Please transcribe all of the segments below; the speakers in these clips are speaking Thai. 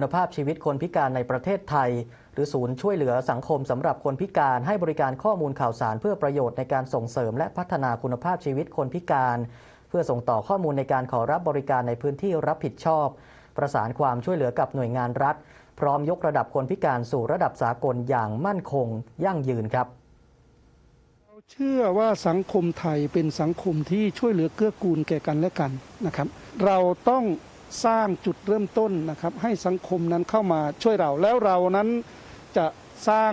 คุณภาพชีวิตคนพิการในประเทศไทย หรือศูนย์ช่วยเหลือสังคมสำหรับคนพิการให้บริการข้อมูลข่าวสารเพื่อประโยชน์ในการส่งเสริมและพัฒนาคุณภาพชีวิตคนพิการ เพื่อส่งต่อข้อมูลในการขอรับบริการในพื้นที่รับผิดชอบ ประสานความช่วยเหลือกับหน่วยงานรัฐ พร้อมยกระดับคนพิการสู่ระดับสากลอย่างมั่นคง ยั่งยืนครับเราเชื่อว่าสังคมไทยเป็นสังคมที่ช่วยเหลือเกื้อกูลแก่กันและกันนะครับ เราต้อง สร้างจุดเริ่มต้นนะครับ ให้สังคมนั้นเข้ามาช่วยเรา แล้วเรานั้นจะสร้าง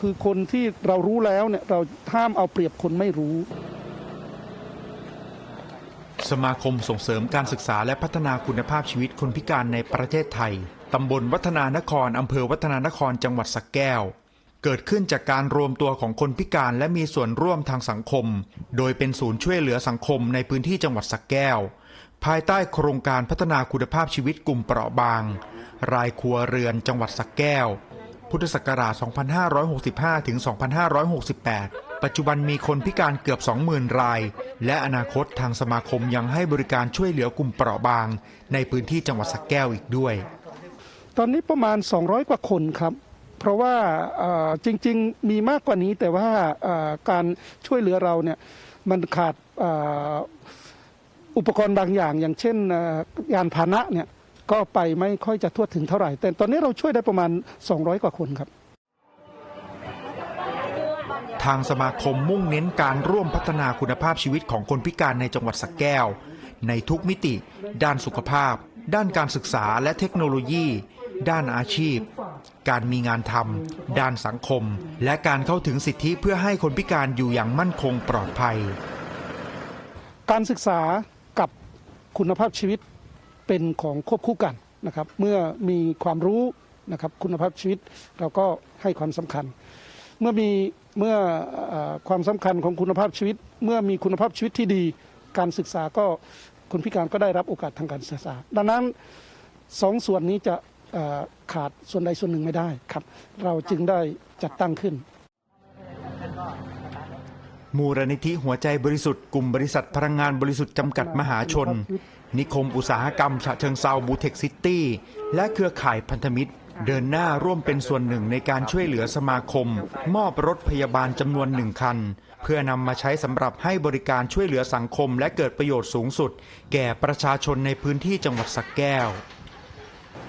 คือคนที่เรารู้แล้วเนี่ยเราห้ามเอาเปรียบคนไม่รู้ สมาคมส่งเสริมการศึกษาและพัฒนาคุณภาพชีวิตคนพิการในประเทศไทยตำบลวัฒนานครอำเภอวัฒนานครจังหวัดสระแก้ว เกิดขึ้นจากการรวมตัวของคนพิการและมีส่วนร่วมทางสังคม โดยเป็นศูนย์ช่วยเหลือสังคมในพื้นที่จังหวัดสระแก้ว ภายใต้โครงการพัฒนาคุณภาพชีวิตกลุ่มเปราะบาง รายครัวเรือนจังหวัดสระแก้ว พุทธศักราช 2565 ถึง 2568 ปัจจุบันมีคนพิการเกือบ 20,000 ราย และอนาคตทางสมาคมยังให้บริการช่วยเหลือกลุ่มเปราะบาง ในพื้นที่จังหวัดสระแก้วอีกด้วย ตอนนี้ประมาณ 200 กว่าคนครับเพราะว่าจริงๆมีมากกว่านี้แต่ว่าการช่วยเหลือเราเนี่ยมันขาด อ่ออุปกรณ์บางอย่าง อย่างเช่นเอ่อยานพาหนะเนี่ยก็ไปไม่ค่อยจะทั่วถึงเท่าไหร่ แต่ตอนนี้เราช่วยได้ประมาณ 200 กว่าคนครับ ทางสมาคมมุ่งเน้นการร่วมพัฒนาคุณภาพชีวิตของคนพิการในจังหวัดสระแก้ว ในทุกมิติ ด้านสุขภาพ ด้านการศึกษาและเทคโนโลยี ด้านอาชีพ การมีงานทำด้านสังคม และการเข้าถึงสิทธิเพื่อให้คนพิการอยู่อย่างมั่นคงปลอดภัย การศึกษากับ คุณภาพชีวิตเป็นของควบคู่กันนะครับ เมื่อมีความรู้นะครับคุณภาพชีวิตเราก็ให้ความสำคัญ เมื่อมีเมื่ออความสำคัญของคุณภาพชีวิต เมื่อมีคุณภาพชีวิตที่ดี การศึกษาก็คนพิการก็ได้รับโอกาสทางการศึกษา ดังนั้นสองส่วนนี้จะขาดส่วนใดส่วนหนึ่งไม่ได้ครับ เราจึงได้จัดตั้งขึ้น มูลนิธิหัวใจบริสุทธิ์กลุ่มบริษัทพลังงานบริสุทธิ์จำกัดมหาชน นิคมอุตสาหกรรมฉะเชิงเซาบูเทคซิตี้ และเครือข่ายพันธมิตร เดินหน้าร่วมเป็นส่วนหนึ่งในการช่วยเหลือสมาคม มอบรถพยาบาลจำนวนหนึ่งคัน เพื่อนำมาใช้สำหรับให้บริการช่วยเหลือสังคม และเกิดประโยชน์สูงสุด แก่ประชาชนในพื้นที่จังหวัดสระแก้ว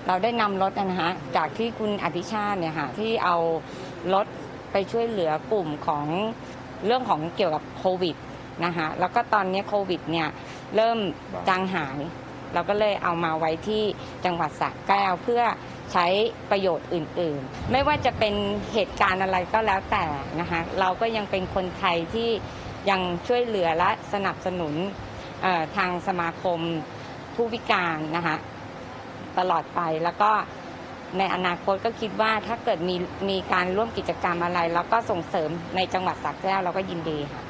เราได้นำรถนะฮะจากที่คุณอภิชาติเนี่ยค่ะที่เอารถไปช่วยเหลือกลุ่มของ เรื่องของเกี่ยวกับโควิดนะคะแล้วก็ตอนนี้โควิดเนี่ยเริ่มจางหาย เราก็เลยเอามาไว้ที่จังหวัดสระแก้วเพื่อใช้ประโยชน์อื่นๆ ไม่ว่าจะเป็นเหตุการณ์อะไรก็แล้วแต่นะคะเราก็ยังเป็นคนไทยที่ยังช่วยเหลือและสนับสนุนทางสมาคมผู้พิการนะคะตลอดไปแล้วก็ ในอนาคตก็คิดว่าถ้าเกิดมีมีการร่วมกิจกรรมอะไร แล้วก็ส่งเสริมในจังหวัดสระแก้วเราก็ยินดีค่ะ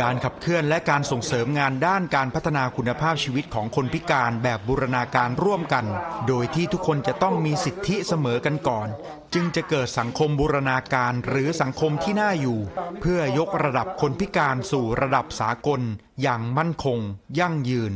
การขับเคลื่อนและการส่งเสริมงานด้านการพัฒนาคุณภาพชีวิตของคนพิการแบบบูรณาการร่วมกัน โดยที่ทุกคนจะต้องมีสิทธิเสมอกันก่อน จึงจะเกิดสังคมบูรณาการหรือสังคมที่น่าอยู่ เพื่อยกระดับคนพิการสู่ระดับสากล อย่างมั่นคง ยั่งยืน